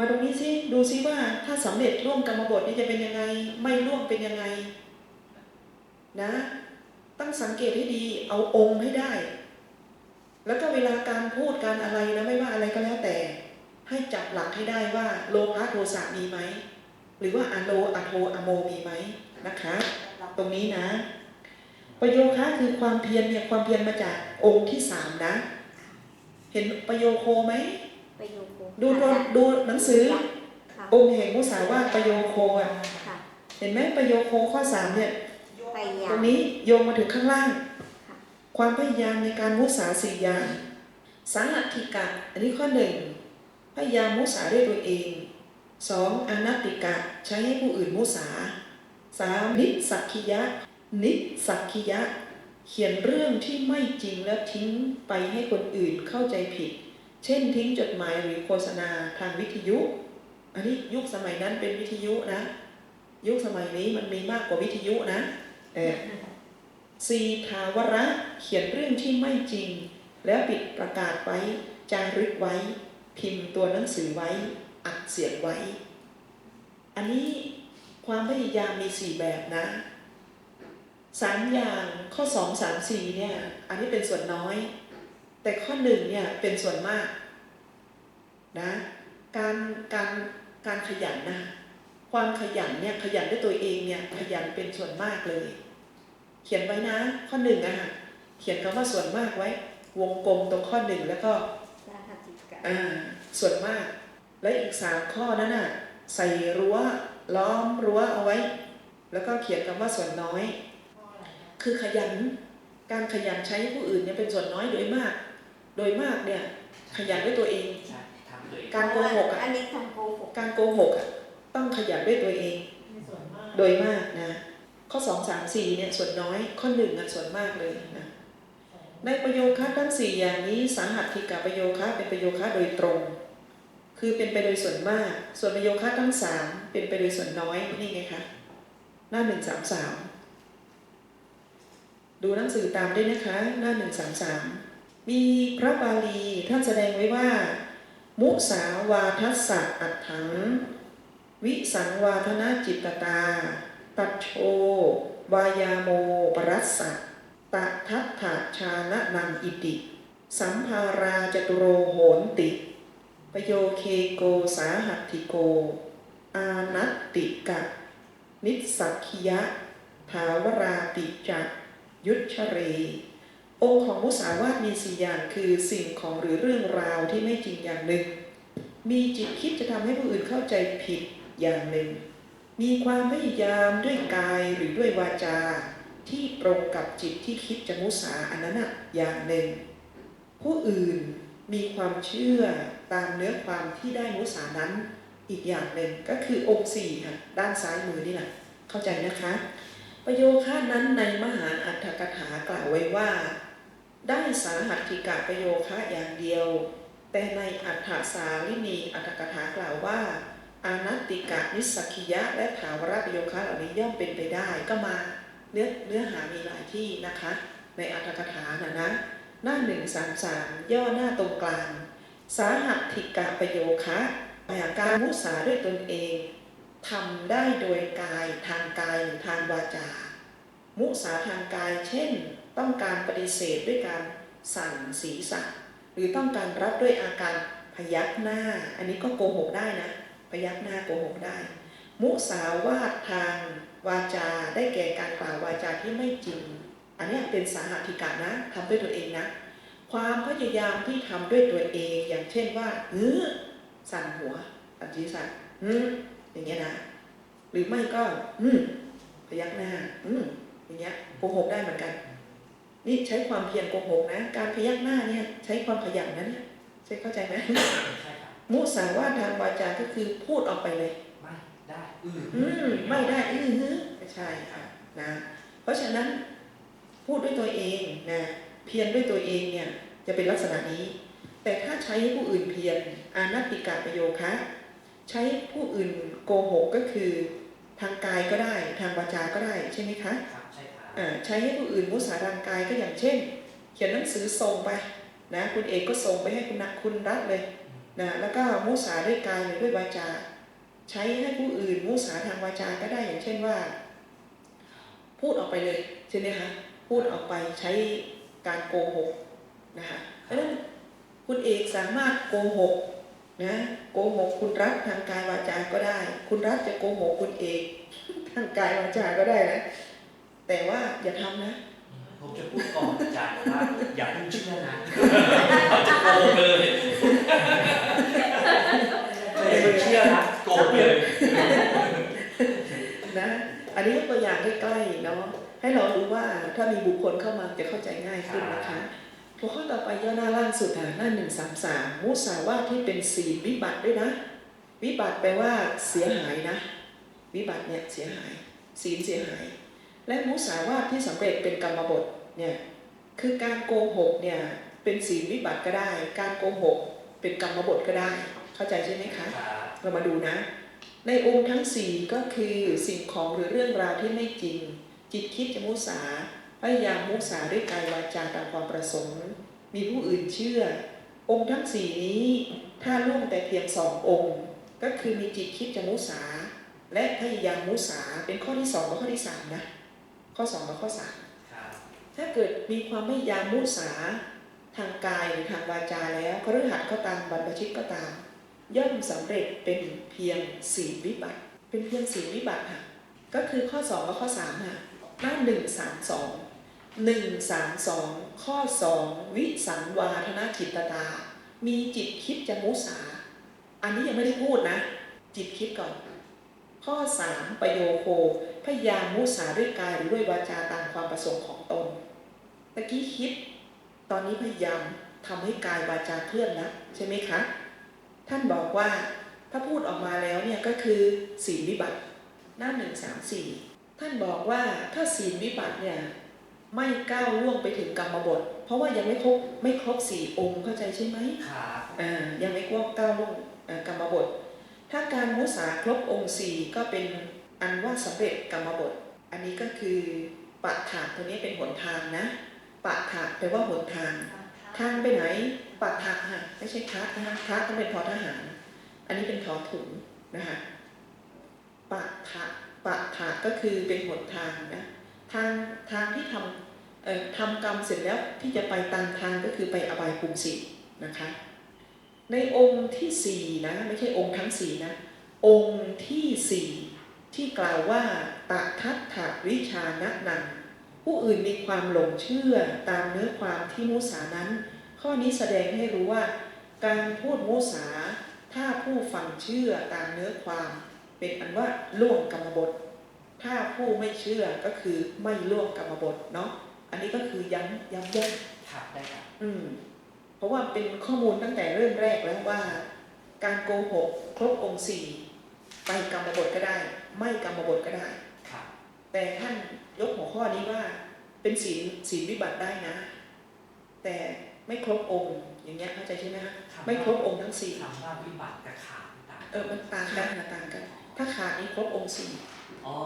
มาตรงนี้สิดูซิว่าถ้าสำเร็จร่วมกรรมบทนี่จะเป็นยังไง ไม่ร่วมเป็นยังไง นะ ตั้งสังเกตให้ดีเอาองค์ให้ได้ แล้วก็เวลาการพูดการอะไรนะไม่ว่าอะไรก็แล้วแต่ ให้จับหลักให้ได้ว่าโลภะโทสะมีไหมหรือว่าอโลอโทอโมมีไหมนะคะ ตรงนี้นะ ประโยคะคือความเพียรเนี่ยความเพียรมาจากองค์ที่สามนะ เห็นประโยโคไหมประโยค ดูดูดูหนังสือค่ะองค์แห่งมุสาวาทประโยโคอะค่ะเห็นไหมประโยโคข้อสามเนี่ยพยายาตรมงนี้โยงมาถึงข้างล่างค่ะความพยายามในการมุสาสี่อย่างสาหัตถิกะ อันนี้ข้อหนึ่งพยายามมุสาด้วยตัวเองสองอนัตติกะใช้ให้ผู้อื่นมุสาสามนิสักคิยะ นิสักคิยะ เขียนเรื่องที่ไม่จริงแล้วทิ้งไปให้คนอื่นเข้าใจผิด เช่นทิ้งจดหมายหรือโฆษณาทางวิทยุ อันนี้ยุคสมัยนั้นเป็นวิทยุนะ ยุคสมัยนี้มันมีมากกว่าวิทยุนะเออสีทาวระเขียนเรื่องที่ไม่จริง แล้วปิดประกาศไว้จารึกไว้ พิมพ์ตัวหนังสือไว้ อัดเสียงไว้ อันนี้ความพยายามมีสี่แบบนะสามอย่างข้อสองสามสี่เนี่ย อันนี้เป็นส่วนน้อย แต่ข้อหนึ่งเนี่ยเป็นส่วนมากนะการการการขยันนะความขยันเนี่ยขยันด้วยตัวเองเนี่ยขยันเป็นส่วนมากเลย เขียนไว้นะ ข้อหนึ่งอะค่ะเขียนคำว่าส่วนมากไว้ วงกลมตรงข้อหนึ่งแล้วก็สาหัสจิกะอ่าส่วนมาก และอีกสามข้อนั้นน่ะใส่รั้วล้อมรั้วเอาไว้ แล้วก็เขียนคำว่าส่วนน้อย คือขยัน การขยันใช้ผู้อื่นเนี่ยเป็นส่วนน้อยโดยมาก โดยมากเนี่ยขยันด้วยตัวเอง ใช่ทำตัวเองการโกหกอะอันนี้ทำโกหกการโกหกอะต้องขยันด้วยตัวเอง โดยมากนะ ข้อสองสามสี่เนี่ยส่วนน้อย ข้อหนึ่งอะส่วนมากเลยนะในประโยคะทั้งสี่อย่างนี้สาหัสทิกาประโยคะเป็นประโยคะโดยตรง คือเป็นไปโดยส่วนมาก ส่วนประโยคะทั้งสามเป็นไปโดยส่วนน้อยนี่ไงคะหน้าหนึ่งสามสามดูหนังสือตามด้วยนะคะ หน้าหนึ่งสามสาม มีพระบาลีท่านแสดงไว้ว่า มุสาวาทัสสะอัตถัง วิสังวาทนาจิตตา ตัดโชวายาโมปรัสสะตะทัตถาชานะนังอิติ สัมภาราจตุโรโหนติประโยเคโกสาหัตถิโก อานัตติกะ นิสสักคิยะภาวราติจักยุทธเร องค์ของมุสาวาทมีสี่อย่างคือสิ่งของหรือเรื่องราวที่ไม่จริงอย่างหนึ่ง มีจิตคิดจะทำให้ผู้อื่นเข้าใจผิดอย่างหนึ่ง มีความพยายามด้วยกายหรือด้วยวาจา ที่ตรงกับจิตที่คิดจะมุสาอันนั้นอย่างหนึ่ง ผู้อื่นมีความเชื่อตามเนื้อความที่ได้มุสานั้นอีกอย่างหนึ่งก็คือองค์สี่ค่ะด้านซ้ายมือนี่แหละเข้าใจนะคะ ประโยคะนั้นในมหาอัฏฐกถากล่าวไว้ว่า ได้สาหัตถิกะประโยคะอย่างเดียว แต่ในอัฏฐสาลินีอัฏฐกถากล่าวว่า อานัตติกะนิสสกคิยะ และถาวรประโยคะเหล่านี้ย่อมเป็นไปได้ก็มาเนื้อเนื้อหามีหลายที่นะคะ ในอัตถกถานะนะ หน้าหนึ่งสามสามย่อหน้าตรงกลาง สาหัตถิกะประโยคะแปลการมุสาด้วยตนเองทำได้โดยกายทางกายหรือทางวาจา มุสาทางกายเช่น ต้องการปฏิเสธด้วยการสั่นศีรษะ หรือต้องการรับด้วยอาการพยักหน้า อันนี้ก็โกหกได้นะ พยักหน้าโกหกได้ มุสาวาททางวาจาได้แก่การกล่าววาจาที่ไม่จริง อันนี้เป็นสาหัสิกะนะทำด้วยตัวเองนะ ความพยายามที่ทำด้วยตัวเองอย่างเช่นว่าเออสั่นหัวสั่นศีรษะอืมอย่างเงี้ยนะหรือไม่ก็ อืมพยักหน้า อืมอย่างเงี้ยโกหกได้เหมือนกัน นี่ใช้ความเพียรโกหกนะ การพยักหน้าเนี่ยใช้ความขยันนะเนี่ยใช่เข้าใจไหมใช่ครับมุสาวาททางวาจาก็คือพูดออกไปเลย ไม่ได้อืออืมไม่ได้อือฮึไม่ใช่ค่ะนะ เพราะฉะนั้นพูดด้วยตัวเองนะเพียรด้วยตัวเองเนี่ยจะเป็นลักษณะนี้ แต่ถ้าใช้ให้ผู้อื่นเพียรอานัตติกะประโยคะใช้ผู้อื่นโกหกก็คือ ทางกายก็ได้ ทางวาจาก็ได้ใช่ไหมคะครับ ใช้ให้ผู้อื่นมุสาทางกายก็อย่างเช่น เขียนหนังสือส่งไปนะคุณเอกก็ส่งไปให้คุณนักคุณรัฐเลยนะแล้วก็มุสาด้วยกายหรือด้วยวาจา ใช้ให้ผู้อื่นมุสาทางวาจาก็ได้อย่างเช่นว่า พูดออกไปเลยใช่ไหมคะพูดออกไปใช้การโกหกนะคะเพราะฉะนั้นคุณเอกสามารถโกหกนะโกหกคุณรัฐทางกายวาจาก็ได้ คุณรัฐจะโกหกคุณเอก ทางกายวาจาก็ได้นะ แต่ว่าอย่าทำนะ ผมจะพูดก่อนอาจารย์ว่าอย่าเพิ่งเชื่อนะเขาจะโกงเลยอย่าเพิ่งเชื่อนะโกงเลยนะ อันนี้ยกตัวอย่างใกล้ๆเนาะให้เรารู้ว่าถ้ามีบุคคลเข้ามาจะเข้าใจง่ายขึ้นนะคะหัวข้อต่อไปย่อหน้าล่างสุดอะหน้าหนึ่งสามสามมุสาวาทที่เป็นศีลวิบัติด้วยนะ วิบัติแปลว่าเสียหายนะ วิบัติเนี่ยเสียหายศีลเสียหาย และมุสาวาทที่สำเร็จเป็นกรรมบทเนี่ยคือการโกหกเนี่ยเป็นศีลวิบัติก็ได้ การโกหกเป็นกรรมบทก็ได้ เข้าใจใช่ไหมคะครับเรามาดูนะ ในองค์ทั้งสี่ก็คือสิ่งของหรือเรื่องราวที่ไม่จริง จิตคิดจะมุสาพยายามมุสาด้วยกายวาจาตามความประสงค์ มีผู้อื่นเชื่อ องค์ทั้งสี่นี้ถ้าล่วงแต่เพียงสององค์ ก็คือมีจิตคิดจะมุสาและพยายามมุสาเป็นข้อที่สองและข้อที่สามนะ ข้อสองและข้อสามครับถ้าเกิดมีความไม่ยามมุสาทางกายหรือทางวาจาแล้วคฤหัสถ์ก็ตามบรรพชิตก็ตาม ย่อมสำเร็จเป็นเพียงสี่วิบัติ เป็นเพียงสี่วิบัติค่ะ ก็คือข้อสองกับข้อสามค่ะหน้าหนึ่งสามสองหนึ่งสามสองข้อสองวิสังวาทนาจิตตา มีจิตคิดจะมุสา อันนี้ยังไม่ได้พูดนะ จิตคิดก่อน ข้อสามประโยโค พยายามมุสาด้วยกายหรือด้วยวาจาตามความประสงค์ของตนตะกี้คิด ตอนนี้พยายามทำให้กายวาจาเคลื่อนนะใช่ไหมคะ ท่านบอกว่าถ้าพูดออกมาแล้วเนี่ยก็คือศีลวิบัติหน้าหนึ่งสามสี่ท่านบอกว่าถ้าศีลวิบัติเนี่ยไม่ก้าวล่วงไปถึงกรรมบท เพราะว่ายังไม่ครบไม่ครบสี่องค์เข้าใจใช่ไหมครับอ่ายังไม่ก้าวก้าวล่วงเอ่อกรรมบท ถ้าการมุสาครบองค์สี่ก็เป็นอันว่าสำเร็จกรรมบท อันนี้ก็คือปัจถาตัวนี้เป็นหนทางนะปัจถาแปลว่าหนทาง ทางไปไหนปัดทางค่ะไม่ใช่ทักนะคะทักต้องเป็นทอทหาร อันนี้เป็นทอถุงนะคะปัดทะปัดทะก็คือเป็นหนทางนะทางทางที่ทำเอ่อทำกรรมเสร็จแล้วที่จะไปตามทางก็คือไปอบายภูมิสี่นะคะ ในองค์ที่สี่นะไม่ใช่องค์ทั้งสี่นะ องค์ที่สี่ที่กล่าวว่าตทัตถวิชานะนังผู้อื่นมีความหลงเชื่อตามเนื้อความที่มุสานั้น ข้อนี้แสดงให้รู้ว่า การพูดมุสาถ้าผู้ฟังเชื่อตามเนื้อความ เป็นอันว่าล่วงกรรมบท ถ้าผู้ไม่เชื่อก็คือไม่ล่วงกรรมบทเนาะอันนี้ก็คือย้ำย้ำย้ำครับได้ครับอืม เพราะว่าเป็นข้อมูลตั้งแต่เริ่มแรกแล้วว่า การโกหกครบองค์สี่ไปกรรมบทก็ได้ ไม่กรรมบทก็ได้ครับแต่ท่านยกหัวข้อนี้ว่าเป็นศีลศีลวิบัติได้นะ แต่ไม่ครบองค์อย่างเงี้ยเข้าใจใช่ไหมฮะคำว่าไม่ครบองค์ทั้งสี่คำว่าวิบัติกับขาดต่างเออมันต่างกันนะต่างกัน ถ้าขาดนี้ครบองค์สี่อ๋อ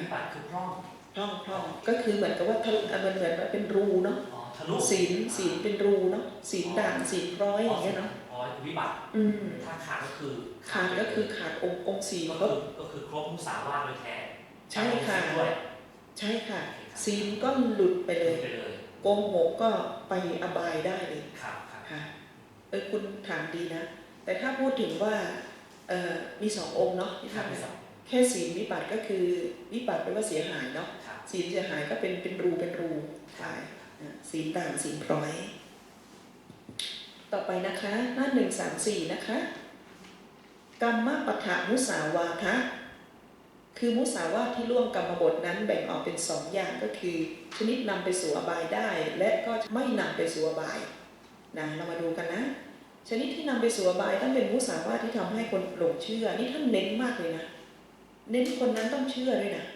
วิบัติคือพร่องพร่องพร่องก็คือเหมือนกับว่าทะลุเอ่อมันเหมือนว่าเป็นรูเนาะอ๋อ ทะลุศีลศีลเป็นรูเนาะศีลด่างศีลร้อยอย่างเงี้ยเนาะอ๋อวิบัติอืมถ้าขาดก็คือขาดก็คือขาดองค์องค์สี่ก็ครคืบอก็คือครบมุสาวาทโดยแท้ใช่ค่ะด้วยใช่ค่ะศีลก็หลุดไปเลยไปเลยโกหกก็ไปอบายได้เลยครับครับค่ะเออคุณถามดีนะ แต่ถ้าพูดถึงว่าเออมีสององค์เนาะที่ครับทำที่สองแค่ศีลวิบัติก็คือวิบัติแปลว่าเสียหายเนาะครับศีลเสียหายก็เป็นเป็นรูเป็นรูใช่อะ ศีลด่างศีลพร้อย ต่อไปนะคะหน้าหนึ่งสามสี่นะคะ กรรมปะทะมุสาวาทะคือมุสาวาทที่ร่วมกรรมบทนั้นแบ่งออกเป็นสองอย่างก็คือ ชนิดนำไปสู่อบายได้ และก็ไม่นำไปสู่อบายนะเรามาดูกันนะ ชนิดที่นำไปสู่อบายต้องเป็นมุสาวาทที่ทำให้คนหลงเชื่อ นี่ท่านเน้นมากเลยนะ เน้นคนนั้นต้องเชื่อด้วยนะ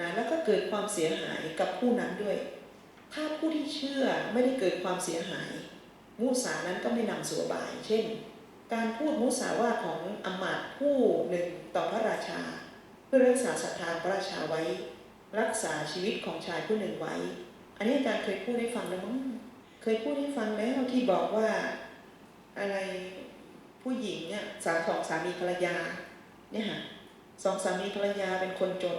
นะแล้วก็เกิดความเสียหายกับผู้นั้นด้วย ถ้าผู้ที่เชื่อไม่ได้เกิดความเสียหาย มุสานั้นก็ไม่นำสู่บาย เช่น การพูดมุสาวาทของอำมาตย์ผู้หนึ่งต่อพระราชา เพื่อรักษาศรัทธาพระราชาไว้ รักษาชีวิตของชายผู้หนึ่งไว้ อันนี้อาจารย์เคยพูดให้ฟังแล้วมั้งเคยพูดให้ฟังแล้วที่บอกว่า อะไรผู้หญิงเนี่ยสามสองสามีภรรยาเนี่ยค่ะสองสามีภรรยาเป็นคนจน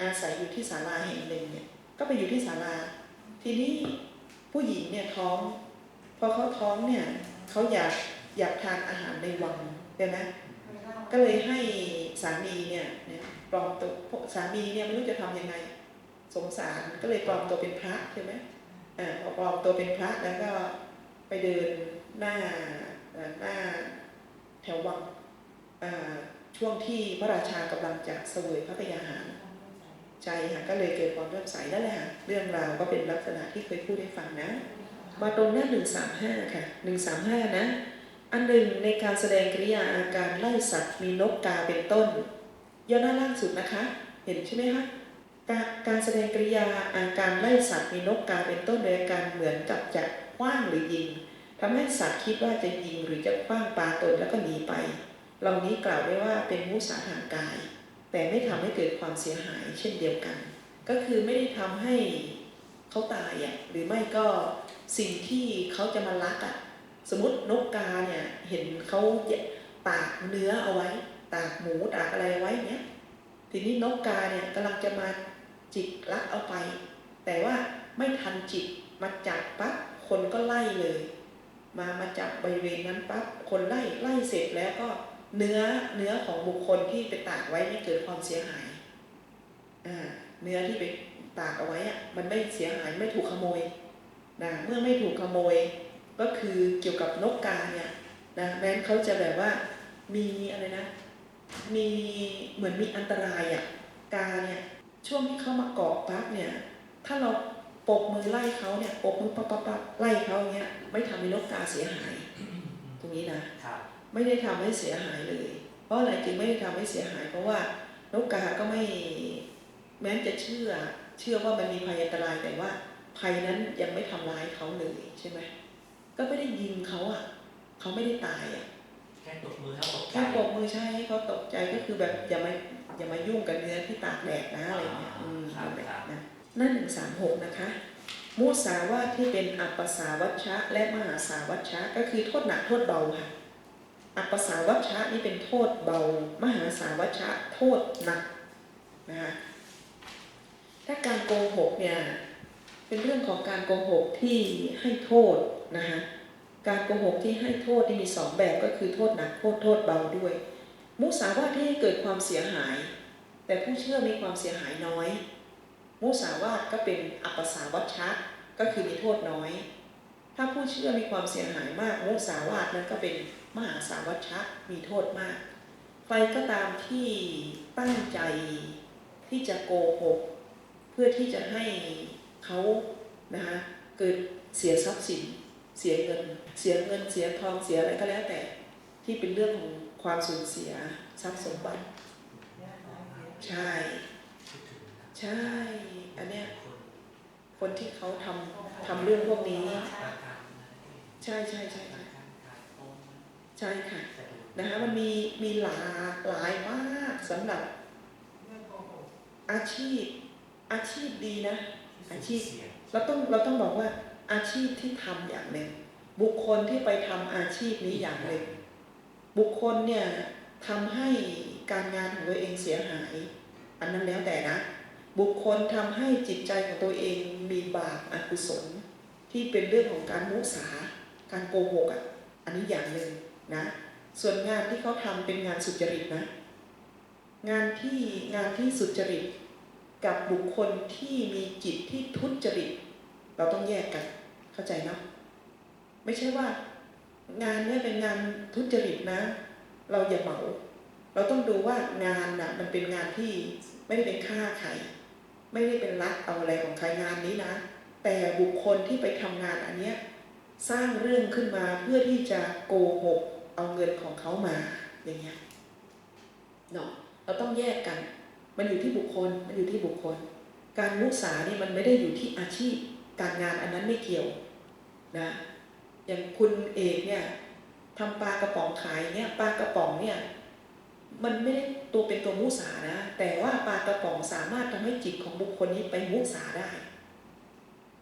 อาศัยอยู่ที่ศาลาแห่งหนึ่งเนี่ยก็ไปอยู่ที่ศาลา ทีนี้ผู้หญิงเนี่ยท้อง พอเขาท้องเนี่ยเขาอยากอยากทานอาหารในวังใช่ไหมก็เลยให้สามีเนี่ยเนี่ยปลอมตัวสามีเนี่ยไม่รู้จะทำยังไง สงสารก็เลยปลอมตัวเป็นพระใช่ไหมอ่าพอปลอมตัวเป็นพระแล้วก็ไปเดินหน้าหน้าแถววังอ่าช่วงที่พระราชากำลังจะเสวยพระกยาหาร ใจค่ะก็เลยเกิดความเริ่อมใสนั่นแหละค่ะเรื่องราวก็เป็นลักษณะที่เคยพูดให้ฟังนะ มาตรงหน้าหนึ่งสามห้าค่ะหนึ่งสามห้านะ อันหนึ่งในการแสดงกริยาอาการไล่สัตว์มีนกกาเป็นต้นย่อหน้าล่างสุดนะคะ เห็นใช่ไหมคะการการแสดงกริยาอาการไล่สัตว์มีนกกาเป็นต้นโดยอาการเหมือนกับจะคว้างหรือยิงทำให้สัตว์คิดว่าจะยิงหรือจะคว้างปลาตนแล้วก็หนีไปเหล่านี้กล่าวได้ว่าเป็นมุสาทางกาย แต่ไม่ทำให้เกิดความเสียหายเช่นเดียวกัน ก็คือไม่ได้ทำให้เขาตายอะหรือไม่ก็สิ่งที่เขาจะมาลักอะสมมตินกกาเนี่ยเห็นเขาตากเนื้อเอาไว้ ตากหมูตากอะไรไว้เนี้ยทีนี้นกกาเนี่ยกำลังจะมาจิกลักเอาไป แต่ว่าไม่ทันจิกมาจับปั๊บคนก็ไล่เลย มามาจับบริเวณนั้นปั๊บคนไล่ไล่เสร็จแล้วก็ เนื้อเนื้อของบุคคลที่ไปตากไว้ไม่เกิดความเสียหายอ่าเนื้อที่ไปตากเอาไว้อะมันไม่เสียหายไม่ถูกขโมยนะเมื่อไม่ถูกขโมยก็คือเกี่ยวกับนกกาเนี่ยนะแม้นเขาจะแบบว่ามีอะไรนะ มีเหมือนมีอันตรายอะ่ะกาเนี่ยช่วงที่เขามาเกาะปั๊บเนี่ยถ้าเราปกมือไล่เขาเนี่ยปกมือปั๊บปั๊บปั๊บไล่เขาอย่างเงี้ยไม่ทำให้นกกาเสียหาย ตรงนี้นะ ไม่ได้ทำให้เสียหายเลย เพราะอะไรจึงไม่ได้ทำให้เสียหาย เพราะว่านกกาก็ไม่แม้จะเชื่อ เชื่อว่ามันมีภัยอันตรายแต่ว่าภัยนั้นยังไม่ทำร้ายเขาเลยใช่ไหมก็ไม่ได้ยิงเขาอะเขาไม่ได้ตายอะแค่ตบมือให้ตกใจแค่ปรบมือใช่ให้เขาตกใจก็คือแบบอย่ามาอย่ามายุ่งกับเนื้อที่ตากแดดนะอะไรเงี้ยอืมแบบนะหน้าหนึ่งสามหกนะคะมุสาวาทที่เป็นอัปปสาวัชชะและมหาสาวัชชะก็คือโทษหนักโทษเบาค่ะ อัปสาวัชชะนี่เป็นโทษเบา มหาสาวัชชะโทษหนักนะคะถ้าการโกหกเนี่ยเป็นเรื่องของการโกหกที่ให้โทษนะคะการโกหกที่ให้โทษที่มีสองแบบก็คือโทษหนักโทษโทษเบาด้วย มุสาวาทที่ให้เกิดความเสียหาย แต่ผู้เชื่อมีความเสียหายน้อย มุสาวาทก็เป็นอัปสาวัชชะก็คือมีโทษน้อย ถ้าผู้เชื่อมีความเสียหายมากมุสาวาทนั้นก็เป็น มหาสาวัชชะมีโทษมาก ใครก็ตามที่ตั้งใจที่จะโกหก เพื่อที่จะให้เขานะคะเกิดเสียทรัพย์สิน เสียเงิน เสียเงินเสียทองเสียอะไรก็แล้วแต่ ที่เป็นเรื่องของความสูญเสียทรัพย์สมบัติ ใช่ ใช่ อันเนี้ยคนที่เขาทำทำเรื่องพวกนี้ ใช่ใช่ใช่ ใช่ค่ะแต่ดูนะคะมันมีมีหลากหลายมากสำหรับอาชีพอาชีพดีนะ อาชีพเสียงเราต้องเราต้องบอกว่าอาชีพที่ทำอย่างหนึ่งบุคคลที่ไปทำอาชีพนี้อย่างหนึ่งบุคคลเนี่ยทำให้การงานของตัวเองเสียหาย อันนั้นแล้วแต่นะ บุคคลทำให้จิตใจของตัวเองมีบาปอกุศล ที่เป็นเรื่องของการมุสาการโกหกอะอันนี้อย่างหนึ่ง นะส่วนงานที่เขาทำเป็นงานสุจริตนะ งานที่งานที่สุจริต กับบุคคลที่มีจิตที่ทุจริต เราต้องแยกกัน เข้าใจเนาะไม่ใช่ว่างานเนี่ยเป็นงานทุจริตนะ เราอย่าเหมา เราต้องดูว่างานน่ะมันเป็นงานที่ไม่ได้เป็นฆ่าใครไม่ได้เป็นลักเอาอะไรของใครงานนี้นะ แต่บุคคลที่ไปทำงานอันเนี้ยสร้างเรื่องขึ้นมาเพื่อที่จะโกหก เอาเงินของเขามาอย่างเงี้ยเนาะเราต้องแยกกัน มันอยู่ที่บุคคลมันอยู่ที่บุคคล การมุสานี่มันไม่ได้อยู่ที่อาชีพ การงานอันนั้นไม่เกี่ยวนะอย่างคุณเอกเนี่ยทำปลากระป๋องขายเนี่ยปลากระป๋องเนี่ยมันไม่ได้ตัวเป็นตัวมุสานะ แต่ว่าปลากระป๋องสามารถทำให้จิตของบุคคลนี้ไปมุสาได้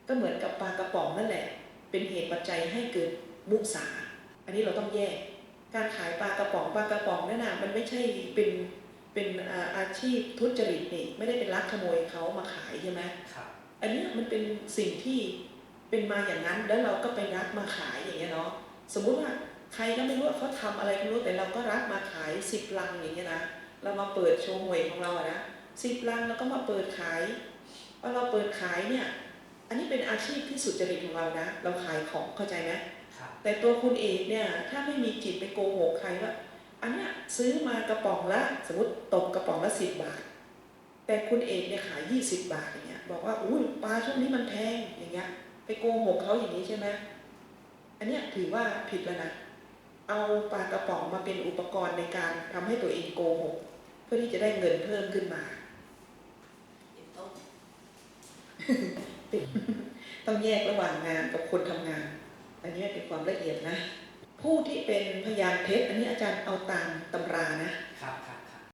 ก็เหมือนกับปลากระป๋องนั่นแหละ เป็นเหตุปัจจัยให้เกิดมุสา อันนี้เราต้องแยก การขายปลากระป๋องปลากระป๋องนั่นน่ะมันไม่ใช่เป็นเป็นอาอาชีพทุจริตนี่ไม่ได้เป็นลักขโมยเขามาขายใช่ไหมครับอันเนี้ยมันเป็นสิ่งที่เป็นมาอย่างนั้นแล้วเราก็ไปรับมาขายอย่างเงี้ยเนาะสมมุติว่าใครก็ไม่รู้ว่าเขาทำอะไรไม่รู้แต่เราก็รับมาขายสิบลังอย่างเงี้ยนะเรามาเปิดโชว์หวยของเราอะนะสิบลังแล้วก็มาเปิดขายพอเราเปิดขายเนี่ยอันนี้เป็นอาชีพที่สุจริตของเรานะ เราขายของเข้าใจไหมครับ แต่ตัวคุณเอกเนี่ยถ้าไม่มีจิตไปโกหกใครว่าอันเนี้ยซื้อมากระป๋องละสมมติตกกระป๋องละสิบบาท แต่คุณเอกเนี่ยขายยี่สิบบาทอย่างเงี้ยบอกว่าอุ้ยปลาช่วงนี้มันแพงอย่างเงี้ยไปโกหกเขาอย่างนี้ใช่ไหมอันเนี้ยถือว่าผิดแล้วนะเอาปลากระป๋องมาเป็นอุปกรณ์ในการทำให้ตัวเองโกหกเพื่อที่จะได้เงินเพิ่มขึ้นมาต้องแยกระหว่างงานกับคนทำงาน อันนี้เป็นความละเอียดนะ ผู้ที่เป็นพยานเท็จอันนี้อาจารย์เอาตามตำรานะครับ